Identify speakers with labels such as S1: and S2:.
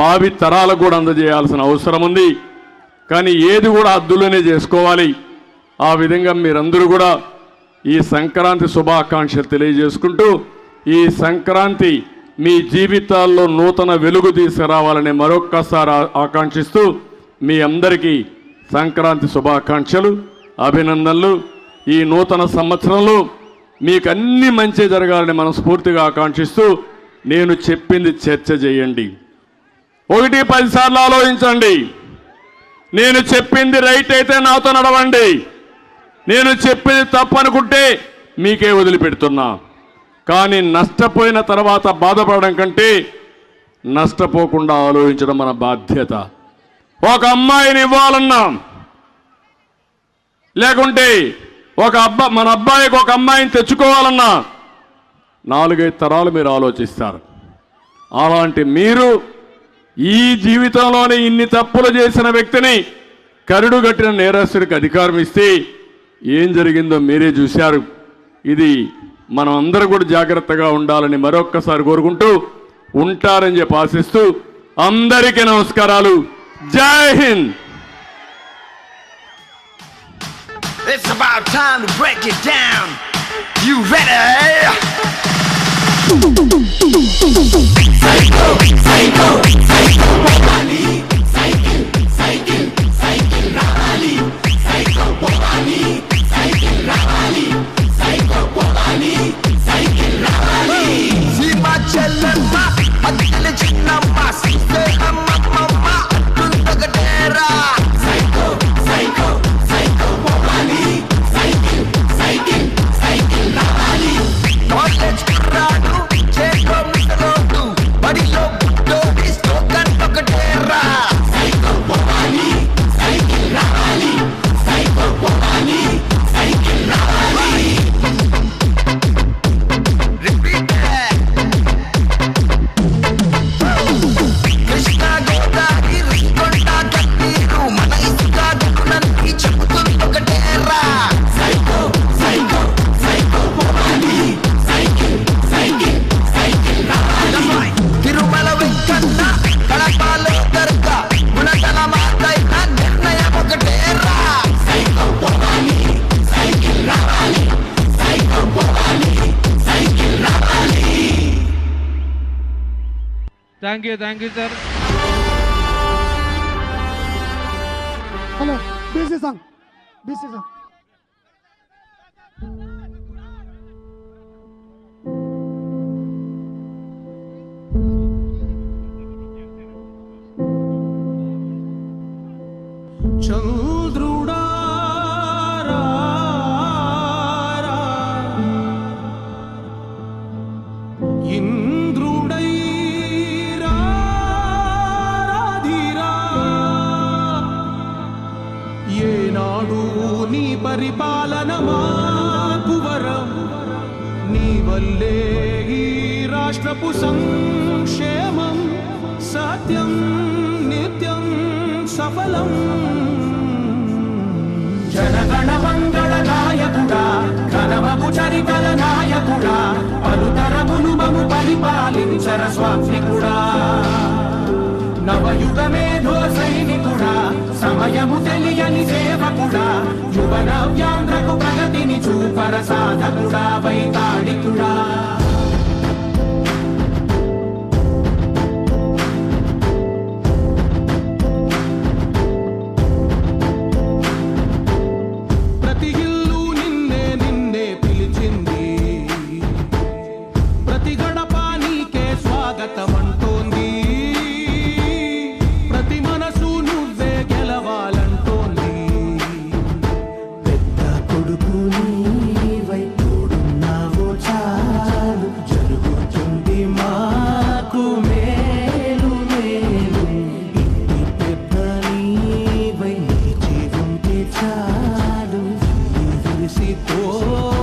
S1: భావి తరాలకు కూడా అందజేయాల్సిన అవసరం ఉంది. కానీ ఏది కూడా అద్దులోనే చేసుకోవాలి. ఆ విధంగా మీరందరూ కూడా ఈ సంక్రాంతి శుభాకాంక్షలు తెలియజేసుకుంటూ ఈ సంక్రాంతి మీ జీవితాల్లో నూతన వెలుగు తీసుకురావాలని మరొక్కసారి ఆకాంక్షిస్తూ మీ అందరికీ సంక్రాంతి శుభాకాంక్షలు అభినందనలు. ఈ నూతన సంవత్సరంలో మీకు అన్ని మంచి జరగాలని మనస్ఫూర్తిగా ఆకాంక్షిస్తూ నేను చెప్పింది చర్చ చేయండి. ఒకటి పదిసార్లు ఆలోచించండి. నేను చెప్పింది రైట్ అయితే నాతో నడవండి. నేను చెప్పింది తప్పనుకుంటే మీకే వదిలిపెడుతున్నా. కానీ నష్టపోయిన తర్వాత బాధపడడం కంటే నష్టపోకుండా ఆలోచించడం మన బాధ్యత. ఒక అమ్మాయిని ఇవ్వాలన్నా. లేకుంటే ఒక అబ్బా మన అబ్బాయికి ఒక అమ్మాయిని తెచ్చుకోవాలన్నా నాలుగైదు తరాలు మీరు ఆలోచిస్తారు. అలాంటి మీరు ఈ జీవితంలోనే ఇన్ని తప్పులు చేసిన వ్యక్తిని కరుడు కట్టిన నేరస్తుడికి అధికారం ఇస్తే ఏం జరిగిందో మీరే చూశారు ఇది మనం అందరూ కూడా జాగ్రత్తగా ఉండాలని మరొక్కసారి కోరుకుంటూ ఉంటారని చెప్పి ఆశిస్తూ అందరికీ నమస్కారాలు జై Hind
S2: It's about time to break it down. You ready?
S3: Thank you thank you sir Hello, busy song. Busy song. Çalın వల్లే ఈ రాష్ట్రపు సంక్షేమం సత్యం నిత్యం సఫలం. జనగణ మంగళ నాయకుడా ఘనమపు చరితల నాయకుడా పలుతరములు మము పరిపాలించర స్వామికుడా నవయుగ మేధో సైనికుడా సమయము తెలియని సేవకుడా యువ నవ్యాంధ్రకు ప్రగతిని చూపర సాధకుడా వైతాడి 我。